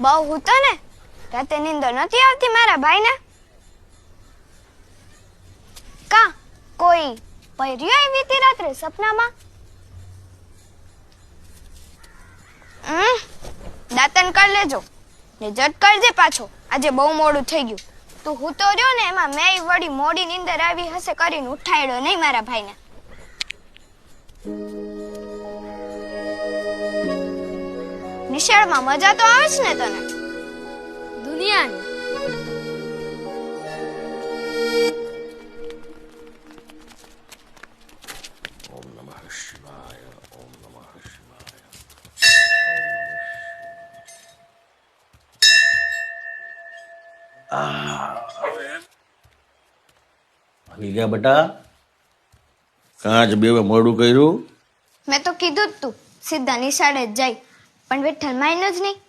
બહુ હૂતો ને? રાતે નીંદર નથી આવતી મારા ભાઈને? કા કોઈ પર્યો આવી હતી રાત્રે સપનામાં? હમ, દાંતન કરી લેજો ને જટ કરજે પાછો. આજે બહુ મોડું થઈ ગયું. તું હું તો રહ્યો ને એમાં મેં વળી મોડી નીંદર આવી હશે કરીને ઉઠાડ્યો નહીં મારા ભાઈને. નિશાળમાં મજા તો આવે છે ને તને? દુનિયાની. આવી ગયા બેટા? કાં બેવે મોડું કર્યું? મેં તો કીધું જ તું સીધા નિશાળે જ જાય. પણ વિઠ્ઠલ માયનો જ નહીં.